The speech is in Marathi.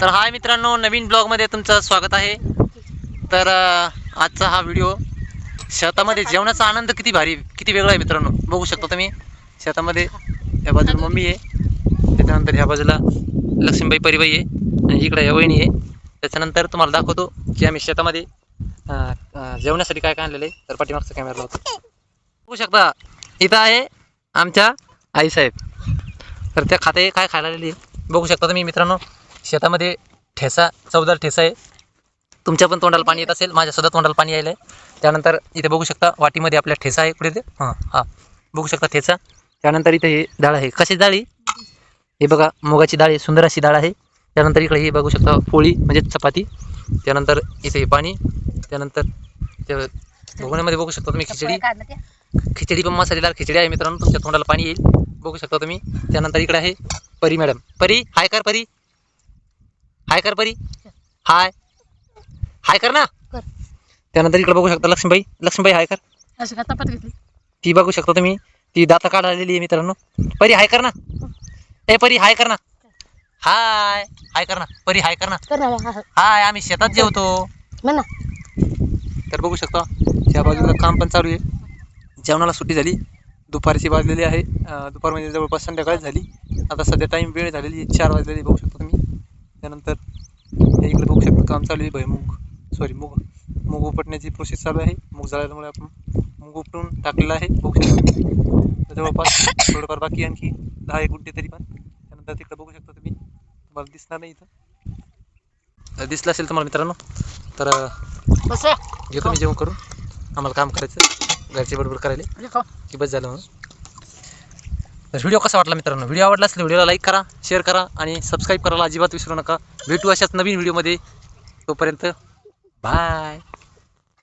तर हाय मित्रांनो नवीन ब्लॉगमध्ये तुमचं स्वागत आहे. तर आजचा हा व्हिडिओ शेतामध्ये जेवणाचा आनंद किती भारी किती वेगळा आहे मित्रांनो. बघू शकता तुम्ही शेतामध्ये या बाजूला मम्मी आहे. त्याच्यानंतर ह्या बाजूला लक्ष्मीबाई परिबाई आहे. आणि इकडे या वहिनी आहे. त्याच्यानंतर तुम्हाला दाखवतो की आम्ही शेतामध्ये जेवणासाठी काय काय आणलेलं आहे. तर पाठीमागचा कॅमेरा लावतो. बघू शकता इथं आहे आमच्या आईसाहेब तर त्या खाते काय खायला आलेली आहे? बघू शकता तुम्ही मित्रांनो. शेतामध्ये ठेसा चवदार ठेसा आहे. तुमच्या पण तोंडाला पाणी येत असेल माझ्या सुद्धा तोंडाला पाणी यायलं आहे त्यानंतर इथे बघू शकता वाटीमध्ये आपल्या ठेसा आहे कुठे ते? हां हां. बघू शकता ठेचा त्यानंतर इथे हे डाळ आहे. कशी डाळी हे बघा मुगाची डाळ आहे सुंदर अशी डाळ आहे. त्यानंतर इकडे हे बघू शकता पोळी म्हणजे चपाती. त्यानंतर इथे हे पाणी. त्यानंतर ते भगोण्यामध्ये बघू शकता तुम्ही खिचडी. खिचडी पण मसालेदार खिचडी आहे मित्रांनो तुमच्या तोंडाला पाणी येईल. बघू शकता तुम्ही. त्यानंतर इकडे आहे परी मॅडम. परी हाय कर परी. हाय कर परी. हाय. हाय कर ना. कर. त्यानंतर इकडे बघू शकता लक्ष्मीबाई. लक्ष्मीबाई हाय कर. अशी का चपात घेतली? ती बघू शकता तुम्ही. ती दाता काढालेली आहे मित्रांनो. परी हाय कर ना. ए परी हाय कर ना. हाय. हाय कर ना. परी हाय कर ना. कर ना हा, हा. हाय आम्ही शेतात जेवतो. म्हण ना. तर बघू शकता त्या बाजूला काम पण चालू आहे. जेवणाला सुट्टी झाली. दुपारची वाजलेली आहे. अं, दुपार म्हणजे जवळपास संध्याकाळच झाली. आता सध्या टाईम वेळ झालेली आहे, चार वाजलेली बघू शकता तुम्ही. त्यानंतर हे इकडे बघू शकता काम चालू आहे भुईमुग. सॉरी मूग. मूग उपटण्याची प्रोसेस चालू आहे. मूग जळाल्यामुळे आपण मूग उपटून टाकलेलं आहे. बघू शकता. जवळपास थोडंफार बाकी आणखी दहा एक गुंठे तरी पण. त्यानंतर तिकडे बघू शकता तुम्ही. तुम्हाला दिसणार नाही इथं. दिसलं असेल तुम्हाला मित्रांनो तर घेतो मी जेवण करून. आम्हाला काम करायचं. घरचे बरोबर करायला. की बस झालं म्हणून. तर व्हिडिओ कसा वाटला मित्रांनो? व्हिडिओ आवडला असेल व्हिडिओला लाईक करा शेअर करा आणि सबस्क्राईब करायला अजिबात विसरू नका. भेटू अशाच नवीन व्हिडिओमध्ये. तोपर्यंत बाय